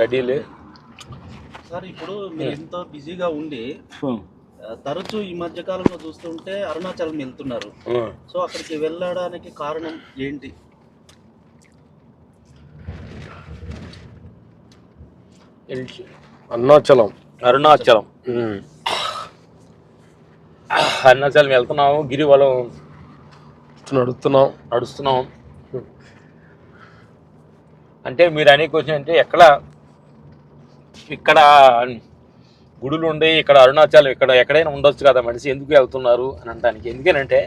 రెడీలే sir ఇప్పుడు మీరు ఎంతో బిజీగా ఉండి తరచూ ఈ మధ్య కాలంలో చూస్తుంటే అరుణాచలం వెళ్తున్నారు. సో అక్కడికి వెళ్ళడానికి కారణం ఏంటి? అరుణాచలం. అరుణాచలం. అరుణాచలం వెళ్తున్నాము గిరివలం నడుస్తున్నాం. నడుస్తున్నాం. అంటే మీరు అనే క్వశ్చన్ అంటే ఎక్కడ ఇక్కడ గుడులు ఉండి ఇక్కడ అరుణాచలం ఇక్కడ ఎక్కడైనా ఉండొచ్చు కదా మనిషి ఎందుకు వెళ్తున్నారు అని అనడానికి. ఎందుకనంటే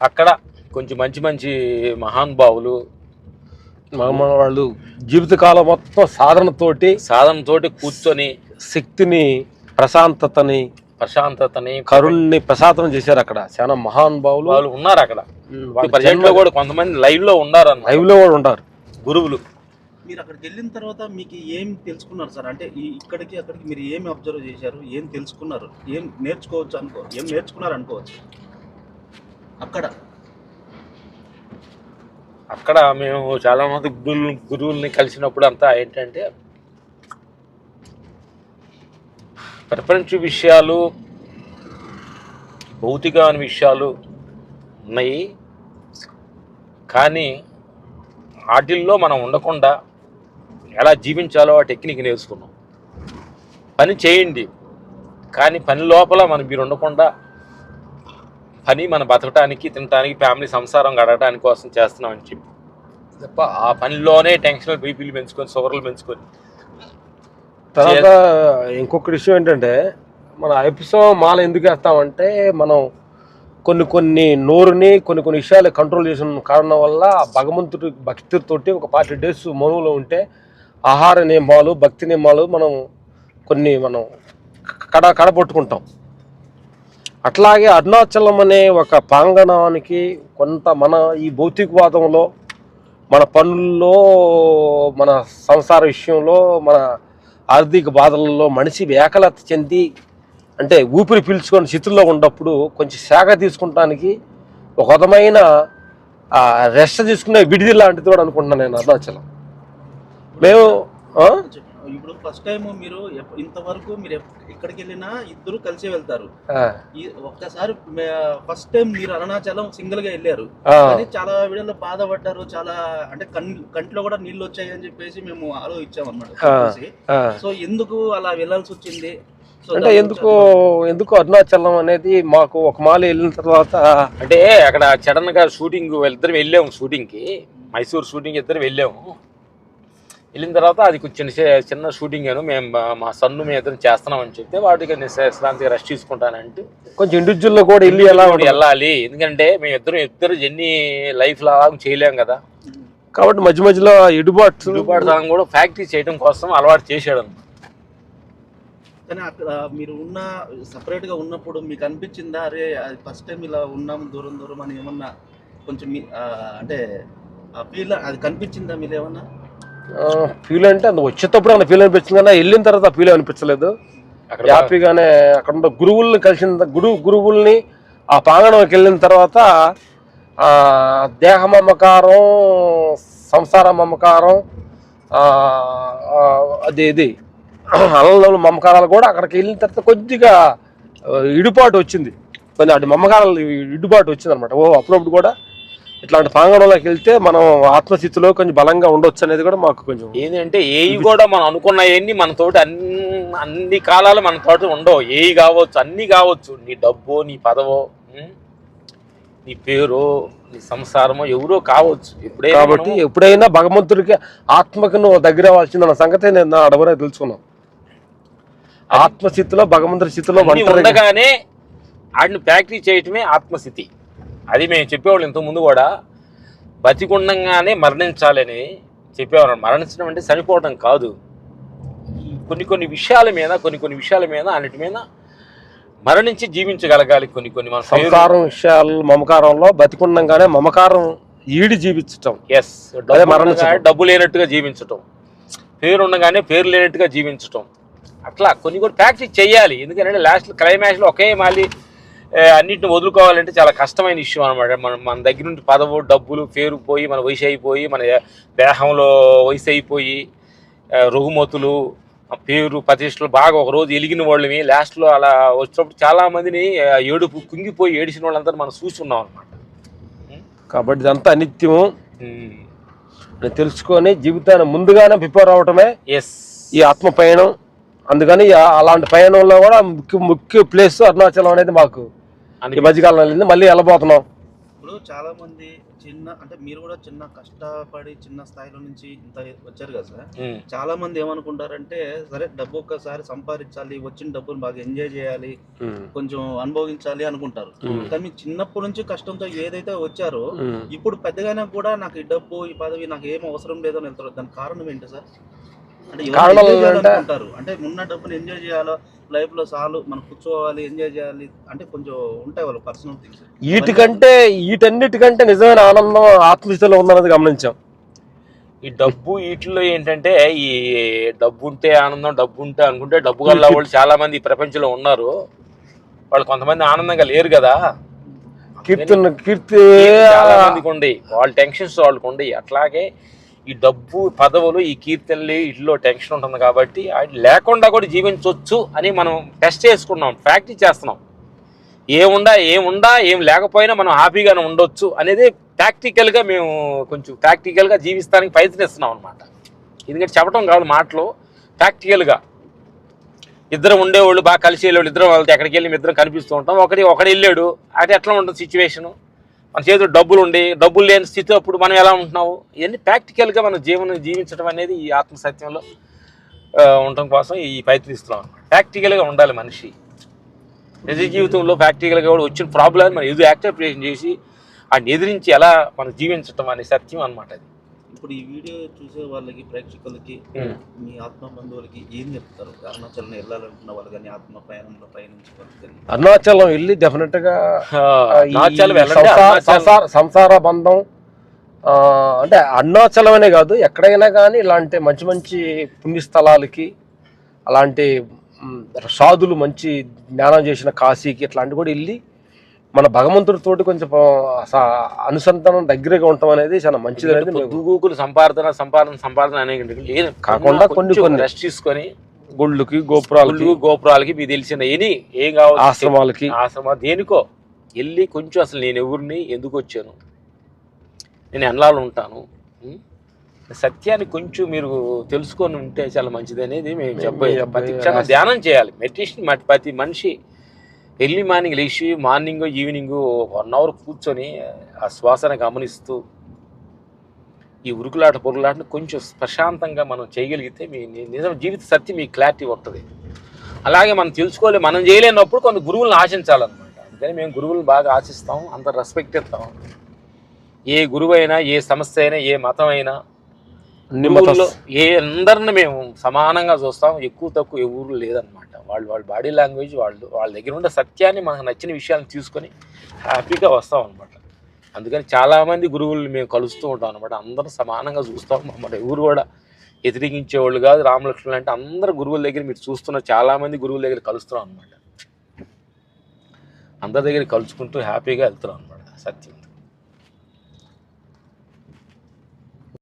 అక్కడ కొంచెం మంచి మంచి మహానుభావులు వాళ్ళు జీవితకాలం మొత్తం సాధనతోటి సాధనతోటి కూర్చొని శక్తిని ప్రశాంతతని ప్రశాంతతని కరుణ్ణి ప్రసాదం చేశారు అక్కడ. చాలా మహానుభావులు వాళ్ళు ఉన్నారు అక్కడ. వాళ్ళ ప్రజెంట్లో కూడా కొంతమంది లైవ్లో ఉన్నారు అన్న లైవ్లో కూడా ఉంటారు. గురువులు. మీరు అక్కడికి వెళ్ళిన తర్వాత మీకు ఏం తెలుసుకున్నారు సార్? అంటే ఇక్కడికి అక్కడికి మీరు ఏమి అబ్జర్వ్ చేశారు? ఏం తెలుసుకున్నారు? ఏం నేర్చుకోవచ్చు అనుకో ఏం నేర్చుకున్నారు అనుకోవచ్చు? అక్కడ. అక్కడ మేము చాలా మంది గురువులు గురువుల్ని కలిసినప్పుడు అంతా ఏంటంటే ప్రపంచ విషయాలు భౌతికమైన విషయాలు ఉన్నాయి. కానీ వాటిల్లో మనం ఉండకుండా ఎలా జీవించాలో ఆ టెక్నిక్ నేర్చుకున్నాం. పని చేయండి కానీ పని లోపల మనం మీరు ఉండకుండా పని మనం బతకడానికి తినటానికి ఫ్యామిలీ సంసారం గడగడానికి కోసం చేస్తున్నామని చెప్పి. తప్ప ఆ పనిలోనే టెన్షన్లు బీపీలు పెంచుకొని షుగర్లు పెంచుకొని తర్వాత ఇంకొక విషయం ఏంటంటే మన ఎపిసో మాల ఎందుకు వేస్తామంటే మనం కొన్ని కొన్ని నోరుని కొన్ని కొన్ని విషయాలు కంట్రోల్ చేసిన కారణం వల్ల భగవంతుడి భక్తితోటి ఒక ఫార్టీ డేస్ మనువులో ఉంటే ఆహార నియమాలు భక్తి నియమాలు మనం కొన్ని మనం కడ కడపట్టుకుంటాం అట్లాగే అరుణాచలం అనే ఒక ప్రాంగణానికి కొంత మన ఈ భౌతికవాదంలో మన పనుల్లో మన సంసార విషయంలో మన ఆర్థిక బాధలలో మనిషి వేకలత చెంది అంటే ఊపిరి పీల్చుకొని స్థితిలో ఉన్నప్పుడు కొంచెం శాఖ తీసుకుంటానికి ఒక విధమైన రెస్ట్ తీసుకునే విడిది లాంటిది కూడా అనుకుంటున్నాను నేను అరుణాచలం. మేము ఇప్పుడు ఫస్ట్ టైం మీరు ఇంతవరకు మీరు ఎక్కడికి వెళ్ళినా ఇద్దరు కలిసి వెళ్తారు. ఒక్కసారి ఫస్ట్ టైం మీరు అరుణాచలం సింగిల్గా వెళ్ళారు. కానీ చాలా వీడియోలో బాధపడ్డారు చాలా అంటే కంట్లో కూడా నీళ్ళు వచ్చాయి అని చెప్పేసి మేము ఆలోచించాం. అనమాట. సో ఎందుకు అలా వెళ్ళాల్సి వచ్చింది? సో అంటే ఎందుకు ఎందుకు అరుణాచలం అనేది మాకు ఒక మాల వెళ్ళిన తర్వాత అంటే అక్కడ సడన్గా షూటింగ్ ఇద్దరు వెళ్ళాము షూటింగ్కి. మైసూర్ షూటింగ్ ఇద్దరు వెళ్ళాము. వెళ్ళిన తర్వాత అది కొంచెం చిన్న చిన్న షూటింగ్ అను మేము మా- సన్ను మేము ఇద్దరం చేస్తున్నాం అని చెప్తే వాటికి నేను శ్రాంతిగా రెస్ట్ తీసుకుంటానంటే కొంచెం ఇండివిజువల్ కూడా వెళ్ళి ఎలా వెళ్ళాలి. ఎందుకంటే మేము ఇద్దరు ఇద్దరు ఎన్ని లైఫ్ లాగా చేయలేం కదా. కాబట్టి మధ్య మధ్యలో ఎడుబాటు దిగుబాటు తనం కూడా ఫ్యాక్టరీ చేయడం కోసం అలవాటు చేసాడు. కానీ అక్కడ మీరు ఉన్న సపరేట్గా ఉన్నప్పుడు మీకు అనిపించిందా? అరే అది ఫస్ట్ టైం ఇలా ఉన్నాం దూరం దూరం అని ఏమన్నా కొంచెం అంటే ఫీల్ అది కనిపించిందా మీరు ఏమన్నా? ఫీల్ అంటే అంత వచ్చేటప్పుడు అంత ఫీల్ అనిపించింది కానీ వెళ్ళిన తర్వాత ఫీల్ అనిపించలేదు. అక్కడ హ్యాపీగానే అక్కడ ఉన్న గురువుల్ని కలిసిన గురు గురువుల్ని ఆ ప్రాంగణంకి వెళ్ళిన తర్వాత దేహ మమకారం సంసార మమకారం అది ఇది అల్లంలో మమకారాలు కూడా అక్కడికి వెళ్ళిన తర్వాత కొద్దిగా ఆ, ఇడుబాటు వచ్చింది. కొంచెం అటు మమకారాలు ఇడుబాటు వచ్చింది అనమాట ఓ అప్పుడప్పుడు కూడా ఇట్లాంటి ప్రాంగణంలోకి వెళ్తే మనం ఆత్మస్థితిలో కొంచెం బలంగా ఉండొచ్చు అనేది కూడా మాకు కొంచెం ఏంటంటే ఏవి కూడా మనం అనుకున్నవన్నీ మన తోటి అన్ని అన్ని కాలాలు మన తోటి ఉండవు. ఏవి కావచ్చు అన్ని కావచ్చు. నీ డబ్బు నీ పదవో? నీ పేరు నీ సంసారమో ఎవరో కావచ్చు. ఎప్పుడైనా కాబట్టి ఎప్పుడైనా భగవంతుడికి ఆత్మకు నువ్వు దగ్గర అవ్వాల్సిందన్న సంగతి నేను నా అడవనే తెలుసుకున్నాం ఆత్మస్థితిలో భగవంతుడి స్థితిలో ఉండగానే ఆడిని ఫ్యాక్టరీ చేయటమే ఆత్మస్థితి. అది మేము చెప్పేవాళ్ళు ఇంతకు ముందు కూడా బతికుండంగానే మరణించాలని చెప్పేవారు. మరణించడం అంటే చనిపోవడం కాదు. కొన్ని కొన్ని విషయాల మీద కొన్ని కొన్ని విషయాల మీద అన్నిటి మీద మరణించి జీవించగలగాలి కొన్ని కొన్ని మన సంసారం విషయాలు మమకారంలో బతికుండంగానే మమకారం ఈడి జీవించటం. ఎస్. డబ్బు లేనట్టుగా జీవించటం. పేరు ఉండగానే పేరు లేనట్టుగా జీవించటం. అట్లా కొన్ని కొన్ని ప్రాక్టీస్ చేయాలి. ఎందుకంటే లాస్ట్ క్లైమాక్స్లో ఒకే మళ్ళీ అన్నిటిని వదులుకోవాలంటే చాలా కష్టమైన ఇష్యూ అనమాట మన మన దగ్గర నుండి పదవు డబ్బులు పేరు పోయి మన వయసు అయిపోయి మన దేహంలో వయసు అయిపోయి రుగ్మతులు పేరు ప్రతిష్టలు బాగా ఒక రోజు ఎలిగిన వాళ్ళని లాస్ట్లో అలా వచ్చినప్పుడు చాలా మందిని ఆ, ఏడుపు కుంగిపోయి ఏడిచిన వాళ్ళంతా మనం చూస్తున్నాం అనమాట కాబట్టి ఇదంతా అనిత్యము. అని తెలుసుకొని జీవితాన్ని ముందుగానే ప్రిపేర్ అవటమే ఎస్ ఈ ఆత్మ పయనం అందుకని అలాంటి పయనంలో కూడా ముఖ్య ముఖ్య ప్లేస్ అరుణాచలం అనేది మాకు ఈ మధ్యకాలంలో వెళ్ళింది మళ్ళీ వెళ్ళబోతున్నాం. ఇప్పుడు చాలా మంది చిన్న అంటే మీరు కూడా చిన్న కష్టపడి చిన్న స్థాయిలో నుంచి ఇంత వచ్చారు కదా సార్. చాలా మంది ఏమనుకుంటారంటే సరే డబ్బు ఒక్కసారి సంపాదించాలి వచ్చిన డబ్బును బాగా ఎంజాయ్ చేయాలి కొంచెం అనుభవించాలి అనుకుంటారు. కానీ చిన్నప్పటి నుంచి కష్టంతో ఏదైతే వచ్చారో. ఇప్పుడు పెద్దగానే కూడా నాకు ఈ డబ్బు ఈ పదవి నాకు ఏం అవసరం లేదని వెళ్తారు దానికి కారణం ఏంటి సార్? కారణాలు enjoy అంటే- ఉన్న డబ్బుని ఎంజాయ్ చేయాలో లైఫ్లో చాలు మనం కూర్చోవాలి ఎంజాయ్ చేయాలి అంటే కొంచెం ఉంటాయి వాళ్ళు పర్సనల్ థింగ్స్ వీటికంటే వీటన్నిటికంటే నిజమైన ఆనందం ఆత్మస్థితిలో ఉందన్నది గమనించాం. ఈ డబ్బు వీటిలో ఏంటంటే ఈ డబ్బు ఉంటే ఆనందం డబ్బు ఉంటే అనుకుంటే డబ్బు గల్ల వాళ్ళు చాలా మంది ఈ ప్రపంచంలో ఉన్నారు. వాళ్ళు కొంతమంది ఆనందంగా లేరు కదా. కీర్తన కీర్తి చాలా మందికి ఉండి వాళ్ళ టెన్షన్స్ వాళ్ళకి ఉండి అట్లాగే ఈ డబ్బు పదవులు ఈ కీర్తనలు ఇట్లో టెన్షన్ ఉంటుంది కాబట్టి అది లేకుండా కూడా జీవించవచ్చు అని మనం టెస్ట్ చేసుకున్నాం ప్రాక్టీస్ చేస్తున్నాం. ఏముండా ఏముండా ఏం లేకపోయినా మనం హ్యాపీగానే ఉండొచ్చు అనేది ప్రాక్టికల్గా మేము కొంచెం ప్రాక్టికల్గా జీవిస్తానికి ప్రయత్నిస్తున్నాం అనమాట ఎందుకంటే చెప్పడం కావాలి మాటలు ప్రాక్టికల్గా. ఇద్దరు ఉండేవాళ్ళు బాగా కలిసి వెళ్ళేవాళ్ళు ఇద్దరు వాళ్ళతో ఎక్కడికి వెళ్ళి ఇద్దరం కనిపిస్తూ ఉంటాం. ఒకటి ఒకడు వెళ్ళాడు. అది ఎట్లా ఉంటుంది సిచ్యువేషను మన చేతిలో డబ్బులు ఉండి డబ్బులు లేని స్థితి అప్పుడు మనం ఎలా ఉంటున్నావు ఇవన్నీ ప్రాక్టికల్గా మన జీవనం జీవించడం అనేది ఈ ఆత్మసత్యంలో ఉండటం కోసం ఈ ప్రయత్నిస్తున్నాం. ప్రాక్టికల్గా ఉండాలి మనిషి. నిజ జీవితంలో ప్రాక్టికల్గా కూడా వచ్చిన ప్రాబ్లం మనం ఎదురు యాక్టివేషన్ చేసి వాటిని ఎదిరించి ఎలా మనం జీవించటం అనే సత్యం అనమాట అది. ఇప్పుడు ఈ వీడియో చూసే వాళ్ళకి ప్రేక్షకులకి మీ ఆత్మ బంధువులకి ఏం చెప్తారు? అరుణాచలం వెళ్ళాలనుకున్న వాళ్ళు కానీ ఆత్మ ప్రయాణంలో పయనించే వాళ్ళు కానీ. అరుణాచలం వెళ్ళి డెఫినెట్గా సంసార- బంధం అంటే అరుణాచలం అనే కాదు ఎక్కడైనా కానీ ఇలాంటి మంచి మంచి పుణ్యస్థలాలకి అలాంటి సాధులు మంచి జ్ఞానం చేసిన కాశీకి ఇట్లాంటి కూడా వెళ్ళి మన భగవంతుడితోటి కొంచెం అనుసంధానం దగ్గరగా ఉండటం అనేది చాలా మంచిది అనేది పొద్దుగూకులు సంపాదన సంపాదన సంపాదన అనేది కాకుండా కొన్ని కొన్ని. రెస్ట్ తీసుకొని గుళ్ళకి గోపురాలకి గోపురాలకి మీకు తెలిసిన ఎని ఏం కావాలి? ఆశ్రమాలకి. ఆశ్రమ? దేనికో. వెళ్ళి కొంచెం అసలు నేను ఎవరిని ఎందుకు వచ్చాను? నేను ఎన్నాళ్ళు ఉంటాను? సత్యాన్ని కొంచెం మీరు తెలుసుకొని ఉంటే చాలా మంచిది అనేది మేము ప్రతి చెప్పే ఆశ. ధ్యానం చేయాలి. మెడిటేషన్ ప్రతి మనిషి ఎర్లీ మార్నింగ్ లేచి మార్నింగ్ ఈవినింగ్ వన్ అవర్ కూర్చొని ఆ శ్వాసను గమనిస్తూ ఈ ఉరుకులాట పొరుగులాటను కొంచెం ప్రశాంతంగా మనం చేయగలిగితే మీ నిజం జీవిత సత్యం మీ క్లారిటీ వస్తుంది అలాగే మనం తెలుసుకోలే మనం చేయలేనప్పుడు కొంత గురువులను ఆశించాలన్నమాట. అందుకని మేము గురువులను బాగా ఆశిస్తాం అంత రెస్పెక్ట్ ఇస్తాం. ఏ గురువు అయినా ఏ సమస్య అయినా ఏ మతం అయినా ఏ అందరిని మేము సమానంగా చూస్తాం. ఎక్కువ తక్కువ ఎవరు లేదనమాట వాళ్ళు వాళ్ళ బాడీ లాంగ్వేజ్ వాళ్ళు వాళ్ళ దగ్గర ఉండే సత్యాన్ని మనకు నచ్చిన విషయాలను తీసుకొని హ్యాపీగా వస్తాం అనమాట అందుకని చాలామంది గురువులు మేము కలుస్తూ ఉంటాం అనమాట అందరం సమానంగా చూస్తాం మమ్మల్ని ఎవరు కూడా వ్యతిరేకించేవాళ్ళు కాదు. రామలక్ష్మణులు అంటే అందరు గురువుల దగ్గర మీరు చూస్తున్న చాలామంది గురువుల దగ్గర కలుస్తున్నాం అనమాట అందరి దగ్గర కలుసుకుంటూ హ్యాపీగా వెళ్తున్నాం అనమాట సత్యం.